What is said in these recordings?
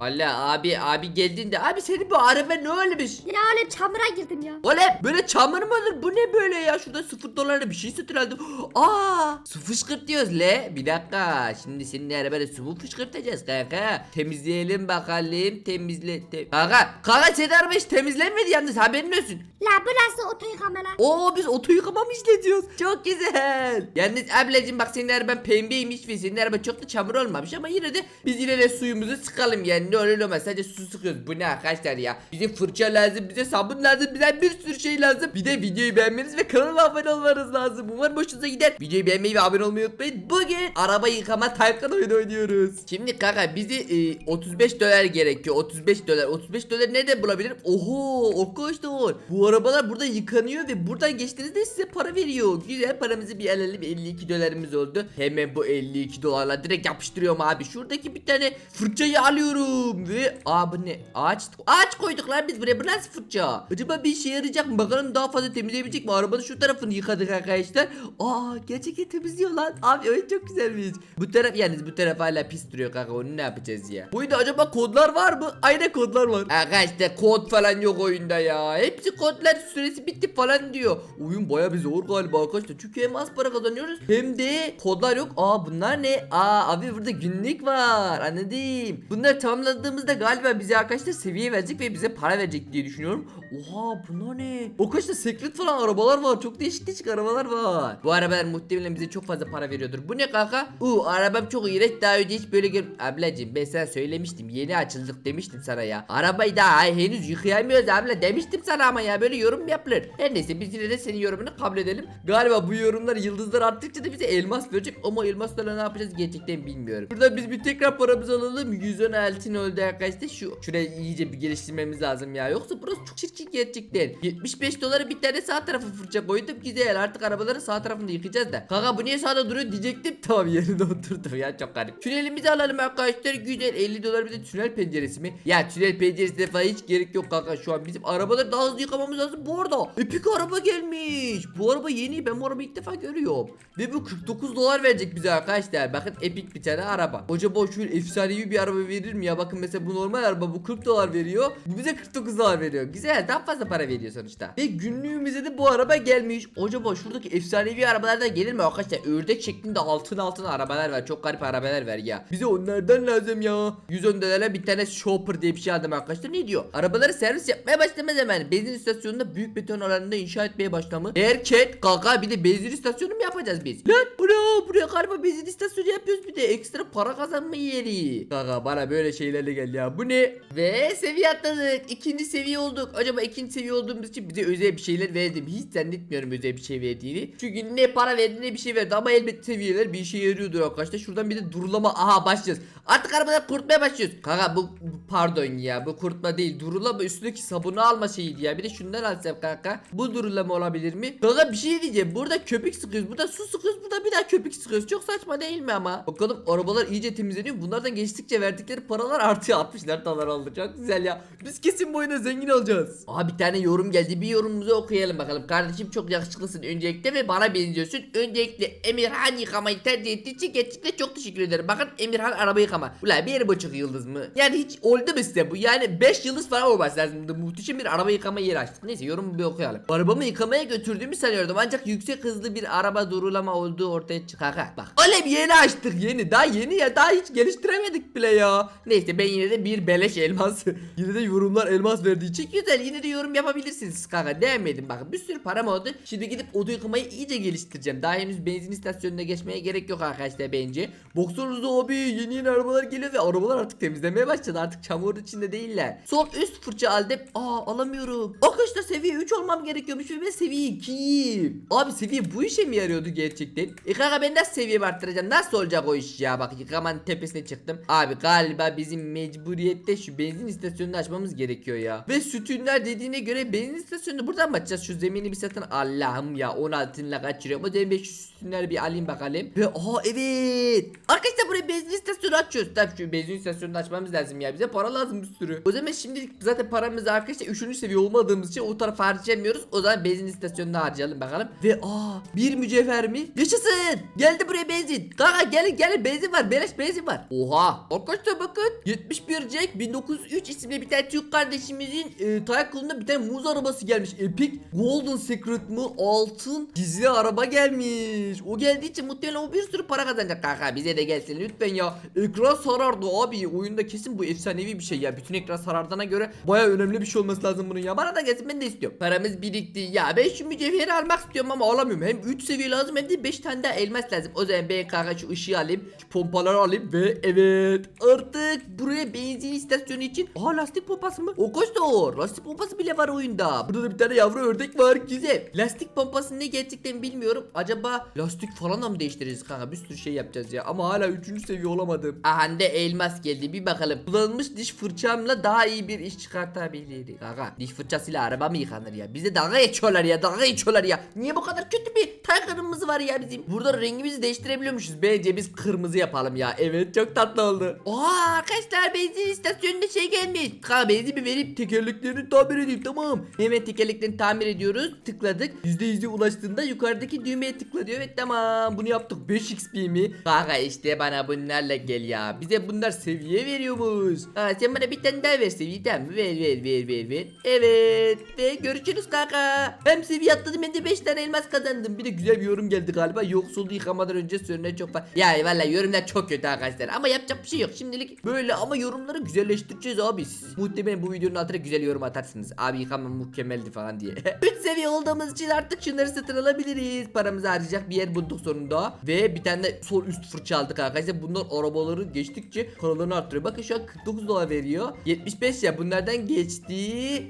Allah abi abi geldiğinde abi senin bu araba ne olmuş? Yine oğlum çamura girdim ya. Oğlum böyle çamur mu olur? Bu ne böyle ya? Şurada sıfır dolarla bir şey satın aldım. Aa, su fışkırt diyoruz le. Bir dakika. Şimdi senin arabada su mu fışkırtacağız kanka? Temizleyelim bakalım. Temizle. Te kanka, kanka senin araba hiç temizlenmedi yalnız haberin olsun. La bu nasıl oto yıkama la? Oo biz oto yıkama mı izletiyoruz? Çok güzel. Yalnız ablacım bak senin araban pembeymiş ve senin araba çok da çamur olmamış ama yine de biz yine de suyumuzu sıkalım yani ne olur ne olmaz sadece su sıkıyoruz. Bu ne arkadaşlar ya? Bize fırça lazım, bize sabun lazım, bize bir sürü şey lazım. Bir de videoyu beğenmeniz ve kanala abone olmanız lazım. Umarım hoşunuza gider. Videoyu beğenmeyi ve abone olmayı unutmayın. Bugün araba yıkama Taycan oyunu oynuyoruz. Şimdi kanka bizi e, 35 dolar gerekiyor. 35 dolar. 35 dolar nerede bulabilirim? Oho arkadaşlar. Bu arabalar burada yıkanıyor ve buradan geçtiğinizde size para veriyor. Güzel paramızı bir alalım. 52 dolarımız oldu. Hemen bu 52 dolarla direkt yapıştırıyorum abi. Şuradaki bir tane fırçayı alıyorum ve aa bu ne? Ağaç ağaç koyduk lan biz buraya. Bu nasıl fırça? Acaba bir işe yarayacak mı? Bakalım daha fazla temizleyebilecek mi? Arabanın şu tarafını yıkadık arkadaşlar. Aa gerçekten temizliyor lan. Abi oyun çok güzelmiş. Bu taraf yalnız bu taraf hala pis duruyor kanka. Onu ne yapacağız ya? Bu oyunda acaba kodlar var mı? Aynen kodlar var. Arkadaşlar kod falan yok oyunda ya. Hepsi kodlar süresi bitti falan diyor. Oyun baya bir zor galiba arkadaşlar. Çünkü hem az para kazanıyoruz hem de kodlar yok. Aa bunlar ne? Aa abi burada günlük var. Anladım. Bunları tamamladığımızda galiba bize arkadaşlar seviye verecek ve bize para verecek diye düşünüyorum. Oha bunlar ne? Arkadaşlar secret falan arabalar var. Çok değişik değişik arabalar var. Bu arabalar muhtemelen bize çok fazla para veriyordur. Bu ne kanka? Uuu arabam çok iğrenç. Daha önce hiç böyle gör... Ablacım ben sana söylemiştim. Yeni açıldık demiştim sana ya. Arabayı daha henüz yıkayamıyoruz abla demiştim sana ama ya böyle yorum yapılır? Her neyse biz yine de senin yorumunu kabul edelim. Galiba bu yorumlar yıldızlar arttıkça da bize elmas verecek ama elmaslarla ne yapacağız gerçekten bilmiyorum. Burada biz bir tekrar paramızı alalım. 110 altın oldu arkadaşlar. Şu şurayı iyice bir geliştirmemiz lazım ya. Yoksa burası çok çirkin gerçekten. 75 dolara bir tane sağ tarafı fırça koydum. Güzel artık arabaların sağ tarafını yıkayacağız da. Kanka bu niye sağda duruyor diyecektim. Tamam yerine oturdu ya çok garip. Tünelimizi alalım arkadaşlar. Güzel 50 dolar bir de tünel penceresi mi? Ya tünel penceresi falan hiç gerek yok kanka şu an. Bizim arabaları daha hızlı yıkamamız lazım. Bu arada epik araba gelmiş. Bu araba yeni. Ben bu arabayı ilk defa görüyorum. Ve bu 49 dolar verecek bize arkadaşlar. Bakın epik bir tane araba. Acaba şöyle efsanevi bir araba verir mi ya? Bakın mesela bu normal araba bu 40 dolar veriyor. Bu bize 49 dolar veriyor. Güzel daha fazla para veriyor sonuçta. Ve günlüğümüze de bu araba gelmiş. Acaba şuradaki efsanevi arabalar da gelir mi arkadaşlar? Ördek şeklinde altın altın arabalar var. Çok garip arabalar var ya. Bize onlardan lazım ya. 110 dolara bir tane shopper diye bir şey aldım arkadaşlar. Ne diyor? Arabaları servis yapmaya başlamaz hemen. Benzin istasyonunda büyük beton alanında inşa etmeye başlamış. Erkek kaka bir de benzin istasyonu mu yapacağız biz? Lan buraya buraya galiba benzin istasyonu yapıyoruz bir de ekstra para kazanma yeri. Kaka bana böyle şeylerle gel ya. Bu ne? Ve seviye atladık. İkinci seviye olduk. Acaba ikinci seviye olduğumuz için bize özel bir şeyler verdi mi? Hiç zannetmiyorum özel bir şey verdiğini. Çünkü ne para verdi ne bir şey verdi ama elbette seviyeler bir işe yarıyordur arkadaşlar. Şuradan bir de durulama. Aha başlıyoruz. Artık arabadan kurtmaya başlıyoruz. Kanka bu, bu pardon ya bu kurtma değil. Durulama üstündeki sabunu alma şeyiydi ya. Bir de şundan alsam kanka. Bu durulama olabilir mi? Kanka bir şey diyeceğim. Burada köpük sıkıyoruz. Burada su sıkıyoruz. Burada bir daha köpük sıkıyoruz. Çok saçma değil mi ama? Bakalım arabalar iyice temizleniyor. Bunlardan geçtikçe verdikleri paralar artıyor. 64 dolar oldu. Güzel ya. Biz kesin bu oyunda zengin olacağız. Aha bir tane yorum geldi. Bir yorumumuzu okuyalım bakalım. Kardeşim çok yakışıklısın öncelikle ve bana benziyorsun. Öncelikle Emirhan yıkamayı tercih ettiği için gerçekten çok teşekkür ederim. Bakın Emirhan araba yıkama. Ulan bir buçuk yıldız mı? Yani hiç oldu mu size bu? Yani 5 yıldız falan olması lazım. Muhteşem bir araba yıkama yeri açtık. Neyse yorumu bir okuyalım. Arabamı yıkamaya götürdüğümü sanıyordum. Ancak yüksek hızlı bir araba durulama olduğu ortaya çıkar. Bak. Öyle yeni açtık yeni. Daha yeni ya. Daha hiç geliştiremedik bile ya. Neyse ben yine de bir beleş elmas. yine de yorumlar elmas verdiği için güzel. Yine de yorum yapabilirsiniz kanka. Demedim bakın. Bir sürü param oldu. Şimdi gidip oto yıkamayı iyice geliştireceğim. Daha henüz benzin istasyonuna geçmeye gerek yok arkadaşlar bence. Baksanıza abi yeni yeni arabalar geliyor ve arabalar artık temizlemeye başladı. Artık çamur içinde değiller. Sol üst fırça aldım. Aa alamıyorum. Arkadaşlar seviye 3 olmam gerekiyormuş ve ben seviye 2'yim. Abi seviye bu işe mi yarıyordu gerçekten? E kanka ben nasıl seviyemi arttıracağım? Nasıl olacak o iş ya? Bak yıkamanın tepesine çıktım. Abi galiba bizim mecburiyette şu benzin istasyonunu açmamız gerekiyor ya. Ve sütünler dediğine göre benzin istasyonunu buradan mı açacağız? Şu zemini bir satın Allah'ım ya 16 lira kaçırıyorum. O zaman ben şu sütünleri bir alayım bakalım. Ve aha evet. Arkadaşlar buraya benzin istasyonu açıyoruz. Tabii şu benzin istasyonunu açmamız lazım ya. Bize para lazım bir sürü. O zaman şimdilik zaten paramızı arkadaşlar 3. seviye olmadığımız için o tarafa harcayamıyoruz. O zaman benzin istasyonunu harcayalım bakalım. Ve aa bir mücevher mi? Yaşasın. Geldi buraya benzin. Kanka gelin gelin benzin var. Beleş benzin var. Oha. Arkadaşlar bakın. 71 Jack 1903 isimli bir tane Türk kardeşimizin e, tayak kolunda bir tane muz arabası gelmiş. Epic Golden Secret mı? Altın gizli araba gelmiş. O geldiği için muhtemelen o bir sürü para kazanacak kanka. Bize de gelsin lütfen ya. Ekran sarardı abi. Oyunda kesin bu efsanevi bir şey ya. Bütün ekran sarardığına göre baya önemli bir şey olması lazım bunun ya. Bana da gelsin ben de istiyorum. Paramız birikti. Ya ben şu mücevheri almak istiyorum ama alamıyorum. Hem 3 seviye lazım hem de 5 tane daha elmas lazım. O zaman ben kanka şu ışığı alayım. Şu pompaları alayım ve evet artık buraya benzin istasyonu için. Aa lastik pompası mı? O koş o. Lastik pompası bile var oyunda. Burada da bir tane yavru ördek var. Güzel. Lastik pompası ne gerçekten bilmiyorum. Acaba lastik falan da mı değiştireceğiz kanka? Bir sürü şey yapacağız ya. Ama hala 3. seviye olamadım. Aha de elmas geldi. Bir bakalım. Kullanılmış diş fırçamla daha iyi bir iş çıkartabilirim. Kanka diş fırçasıyla araba mı yıkanır ya? Bize dalga geçiyorlar ya. Dalga geçiyorlar ya. Niye bu kadar kötü bir takımımız var ya bizim? Burada rengimizi değiştirebiliyormuşuz. Bence biz kırmızı yapalım ya. Evet çok tatlı oldu. Aa arkadaşlar benzin istasyonunda şey gelmiş. Kanka benzin verip tekerleklerini tamir edeyim tamam. Hemen tekerleklerini tamir ediyoruz. Tıkladık. %100'e ulaştığında yukarıdaki düğmeye tıkla diyor. Evet tamam bunu yaptık. 5 XP mi? Kanka işte bana bunlarla gel ya. Bize bunlar seviye veriyormuş. Ha sen bana bir tane daha ver seviye tamam? Ver ver ver ver ver. Evet. Ve görüşürüz kanka. Hem seviye atladım hem de 5 tane elmas kazandım. Bir de güzel bir yorum geldi galiba. Yoksulluğu yıkamadan önce sürüne çok fazla. Ya valla yorumlar çok kötü arkadaşlar. Ama yapacak bir şey yok. Şimdilik böyle ama yorumları güzelleştireceğiz abi. Siz muhtemelen bu videonun altına güzel yorum atarsınız. Abi yıkama mükemmeldi falan diye. 3 seviye olduğumuz için artık şunları satın alabiliriz. Paramızı harcayacak bir yer bulduk sonunda. Ve bir tane de sol üst fırça aldık arkadaşlar. Bunlar arabaları geçtikçe paralarını arttırıyor. Bakın şu an 49 dolar veriyor. 75 ya bunlardan geçti.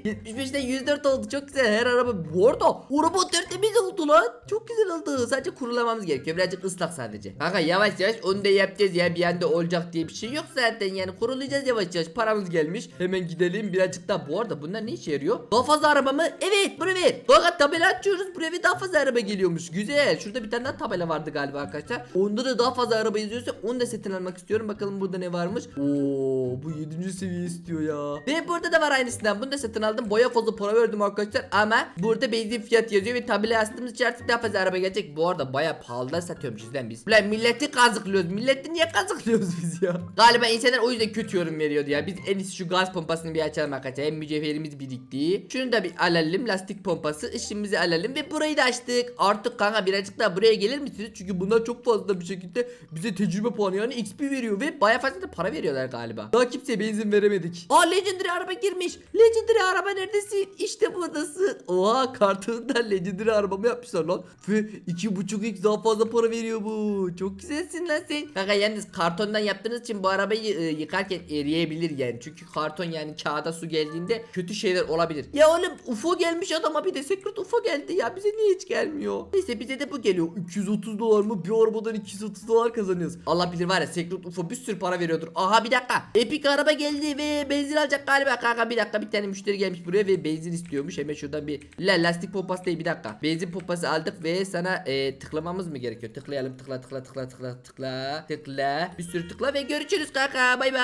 75'ten 104 oldu. Çok güzel. Her araba bu arada araba tertemiz oldu lan. Çok güzel oldu. Sadece kurulamamız gerekiyor. Birazcık ıslak sadece. Kanka yavaş yavaş onu da yapacağız ya. Bir anda olacak diye bir şey yok zaten. Yani kurulayacağız yavaş yavaş. Paramız gelmiş. Hemen gidelim birazcık daha. Bu arada bunlar ne işe yarıyor? Daha fazla araba mı? Evet bunu ver. Fakat tabela açıyoruz. Buraya daha fazla araba geliyormuş. Güzel. Şurada bir tane daha tabela vardı galiba arkadaşlar. Onda da daha fazla araba yazıyorsa onu da satın almak istiyorum. Bakalım burada ne varmış. Oo bu 7. seviye istiyor ya. Ve burada da var aynısından. Bunu da satın aldım. Boya fazla para verdim arkadaşlar. Ama burada benzin fiyat yazıyor ve tabela astığımız için daha fazla araba gelecek. Bu arada baya pahalıdan satıyormuşuz lan biz. Ulan milleti kazıklıyoruz. Milleti niye kazıklıyoruz biz ya? Galiba insanlar o yüzden kötü yorum veriyordu ya. Biz en iyisi şu gaz pompasını bir açalım arkadaşlar. Hem mücevherimiz birikti. Şunu da bir alalım. Lastik pompası. ışığımızı alalım ve burayı da açtık. Artık kanka birazcık daha buraya gelir misiniz? Çünkü bunlar çok fazla bir şekilde bize tecrübe puanı yani XP veriyor ve baya fazla da para veriyorlar galiba. Daha kimseye benzin veremedik. Aa Legendary araba girmiş. Legendary araba neredesin? İşte buradasın. Oha kartından Legendary arabamı yapmışlar lan. Ve 2.5x daha fazla para veriyor bu. Çok güzelsin lan sen. Kanka yalnız kartondan yaptığınız için bu arabayı e, yıkarken eriyebilir yani. Çünkü karton yani kağıda su geldiğinde kötü şeyler olabilir. Ya oğlum UFO gelmiş adama bir de Secret UFO geldi ya. Bize niye hiç gelmiyor? Neyse bize de bu geliyor. 230 dolar mı? Bir arabadan 230 dolar kazanıyoruz. Allah bilir var ya Secret UFO bir sürü para veriyordur. Aha bir dakika. Epic araba geldi ve benzin alacak galiba kanka. Bir dakika bir tane müşteri gelmiş buraya ve benzin istiyormuş. Hemen şuradan bir la lastik pompası değil bir dakika. Benzin pompası aldık ve sana e, tıklamamız mı gerekiyor? Tıklayalım tıkla tıkla tıkla tıkla tıkla tıkla. Bir sürü tıkla ve görüşürüz kanka. Bay bay.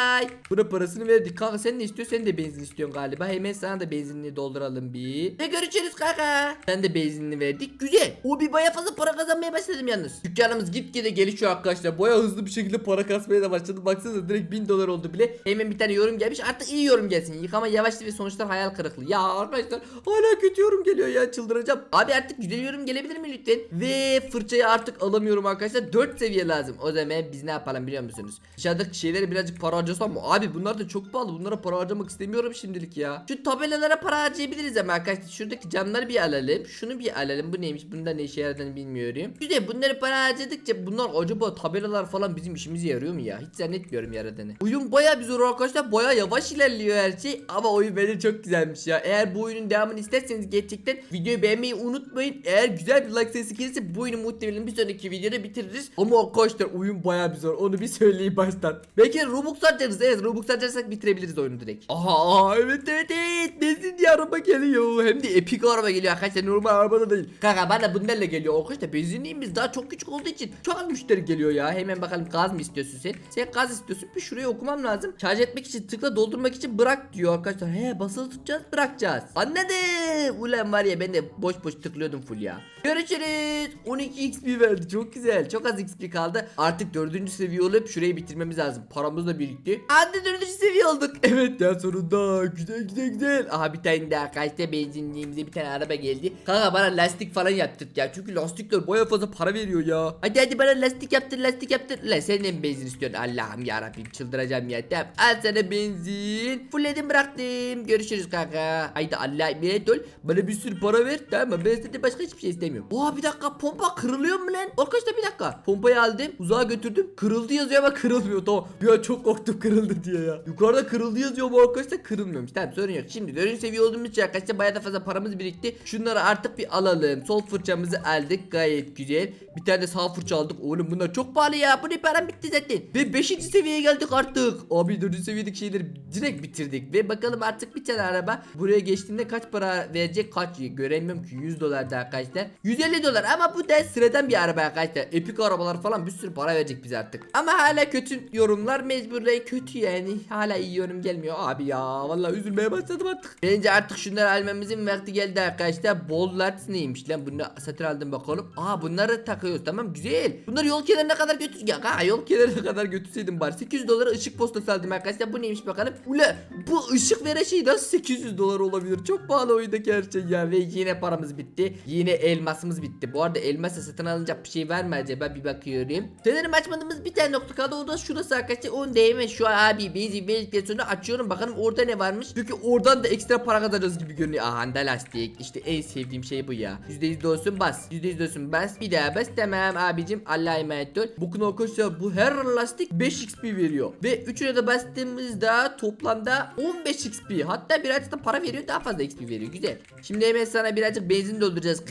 Buna parasını verdik. Kanka sen ne istiyorsun? Sen de benzin istiyorsun galiba. Hemen sana da benzinini dolduralım bir. Ve görüşürüz kanka. Sen de benzinini verdik. Güzel. O bir baya fazla para kazanmaya başladım yalnız. Dükkanımız gitgide gelişiyor arkadaşlar. Baya hızlı bir şekilde para kasmaya da başladı. Baksanıza direkt 1000 dolar oldu bile. Hemen bir tane yorum gelmiş. Artık iyi yorum gelsin. Yıkama yavaştı ve sonuçlar hayal kırıklığı. Ya arkadaşlar hala kötü yorum geliyor ya çıldıracağım. Abi artık güzel yorum gelebilir mi lütfen? Ve fırçayı artık alamıyorum arkadaşlar. 4 seviye lazım. O zaman biz ne yapalım biliyor musunuz? Dışarıdaki şeyleri birazcık para harcasam mı? Abi bunlar da çok pahalı. Bunlara para harcamak istemiyorum şimdilik ya. Şu tabelalara para harcayabiliriz ama arkadaşlar. Şuradaki camları bir alalım. Şunu bir alalım. Bu neymiş? Bunda ne işe yaradığını bilmiyorum. Güzel bunları para harcadıkça bunlar acaba tabelalar falan bizim işimize yarıyor mu ya? Hiç zannetmiyorum yaradığını. Oyun baya bir zor arkadaşlar. Baya yavaş ilerliyor her şey. Ama oyun bence çok güzelmiş ya. Eğer bu oyunun devamını isterseniz gerçekten videoyu beğenmeyi unutmayın. Eğer güzel bir like sayısı gelirse bu oyunu muhtemelen bir sonraki videoda bitiririz. Ama arkadaşlar oyun baya bir zor. Onu bir söyleyeyim baştan. Belki de Robux harcarız. Evet Robux harcarsak bitirebiliriz oyunu direkt. Aha evet evet evet. Benzin diye araba geliyor. Hem de epik araba geliyor arkadaşlar. Normal arabada değil. Kanka bana bunlarla geliyor. Arkadaşlar benzinliğimiz daha çok küçük olduğu için çok az müşteri geliyor ya. Hemen bakalım gaz mı istiyorsun sen? Sen gaz istiyorsun. Bir şuraya okumam lazım. Şarj etmek için tıkla doldurmak için bırak diyor arkadaşlar. He basılı tutacağız bırakacağız. Anladım. Ulan var ya ben de boş boş tıklıyordum full ya. Görüşürüz. 12 XP verdi. Çok güzel. Çok az XP kaldı. Artık 4. seviye olup şurayı bitirmemiz lazım. Paramız da birikti. Hadi 4. seviye olduk. Evet ya sonunda. Güzel güzel güzel. Aha bir tane daha kaçta benzinliğimize bir tane araba geldi. Kanka bana lastik falan yaptırt ya. Çünkü lastikler baya fazla para veriyor ya. Hadi hadi bana lastik yaptır lastik yaptır. La sen de mi benzin istiyorsun? Allah'ım yarabbim çıldıracağım ya. Tamam al sana benzin. Fullledim bıraktım. Görüşürüz kanka. Haydi Allah'a emanet ol. Bana bir sürü para ver. Tamam? Ben senden başka hiçbir şey istemiyorum. Oha bir dakika pompa kırılıyor mu lan? Arkadaşlar bir dakika. Pompayı aldım. Uzağa götürdüm. Kırıldı yazıyor ama kırılmıyor. Tamam. Bir an çok korktum kırıldı diye ya. Yukarıda kırıldı yazıyor ama arkadaşlar kırılmıyormuş. Tamam sorun yok. Şimdi dördüncü seviye olduğumuz için arkadaşlar bayağı da fazla paramız birikti. Şunları artık bir alalım. Sol fırçamızı aldık. Gayet güzel. Bir tane de sağ fırça aldık. Oğlum bunlar çok pahalı ya. Bu ne param bitti zaten. Ve 5. seviyeye geldik artık. Abi 4. seviyedeki şeyleri direkt bitirdik. Ve bakalım artık bir tane araba buraya geçtiğinde kaç para verecek kaç göremiyorum ki 100 dolar da arkadaşlar. 150 dolar ama bu da sıradan bir araba arkadaşlar. Epik arabalar falan bir sürü para verecek bize artık. Ama hala kötü yorumlar mecburen kötü yani. Hala iyi yorum gelmiyor abi ya. Vallahi üzülmeye başladım artık. Bence artık şunları almamızın vakti geldi arkadaşlar. Bollards neymiş lan? Bunu satın aldım bakalım. Aa bunları takıyoruz tamam güzel. Bunları yol kenarına kadar götür. Ya ha, yol kenarına kadar götürseydim bari. 800 dolara ışık postası aldım arkadaşlar. Bu neymiş bakalım. Ula bu ışık veren şey nasıl 800 dolar olabilir? Çok pahalı oyundaki her şey ya. Ve yine paramız bitti. Yine elmasımız bitti. Bu arada elmasla satın alınacak bir şey var mı acaba? Bir bakıyorum. Sanırım açmadığımız bir tane nokta kaldı. O da şurası arkadaşlar. Onu değme şu an abi. Benzin verdikten sonra açıyorum. Bakalım orada ne varmış. Çünkü oradan da ekstra para kazanacağız gibi görünüyor. Aha lastik. İşte en sevdiğim şey bu ya. %100 de olsun bas. %100 de olsun bas. Bir daha bas. Tamam abicim. Allah'a emanet ol. Bugün arkadaşlar bu her lastik 5 XP veriyor. Ve üçüne de bastığımızda toplamda 15 XP. Hatta birazcık da para veriyor. Daha fazla XP veriyor. Güzel. Şimdi hemen sana birazcık benzin dolduracağız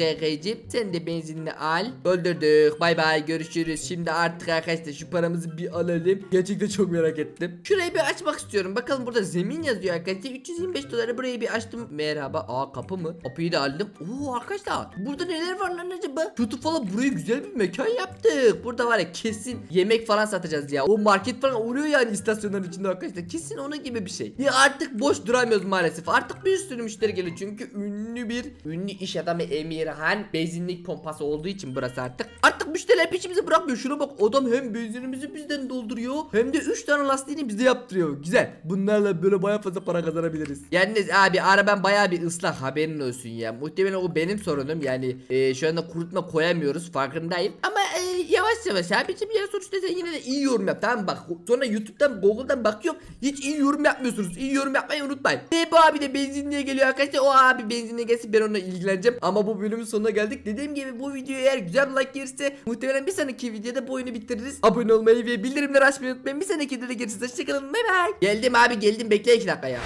KK'cim. Sen de benzinini al. Doldurduk. Bay bay görüşürüz. Şimdi artık arkadaşlar şu paramızı bir alalım. Gerçekten çok merak ettim. Şurayı bir açmak istiyorum. Bakalım burada zemin yazıyor arkadaşlar. 325 doları burayı bir açtım. Merhaba. Aa kapı mı? Kapıyı da aldım. Oo arkadaşlar. Burada neler var lan acaba? Tutup falan burayı güzel bir mekan yaptık. Burada var ya kesin yemek falan satacağız ya. O market falan oluyor yani istasyonların içinde arkadaşlar. Kesin onun gibi bir şey. Ya artık boş duramıyoruz maalesef. Artık bir sürü müşteri geliyor. Çünkü ünlü bir ünlü iş adamı Emirhan benzinlik pompası olduğu için burası artık. Artık müşteriler peşimizi bırakmıyor. Şuna bak adam hem benzinimizi bizden dolduruyor hem de 3 tane lastiğini bize yaptırıyor. Güzel. Bunlarla böyle baya fazla para kazanabiliriz. Yalnız abi araban baya bir ıslak haberin olsun ya. Muhtemelen o benim sorunum. Yani e, şu anda kurutma koyamıyoruz farkındayım. Ama e, yavaş yavaş abicim ya sonuçta sen yine de iyi yorum yap tamam bak. Sonra YouTube'dan Google'dan bakıyorum. Hiç iyi yorum yapmıyorsunuz. İyi yorum yapmayı unutmayın. Ve bu abi de benzinliğe geliyor arkadaşlar. O abi benzinliğe gelsin ben onunla ilgileneceğim. Ama bu bölümün sonuna geldik. Dediğim gibi bu videoya eğer güzel bir like gelirse muhtemelen bir sonraki videoda bu oyunu bitiririz. Abone olmayı ve bildirimleri açmayı unutmayın. Bir sonraki videoda görüşürüz. Hoşçakalın. Bay bay. Geldim abi geldim. Bekle iki dakika ya.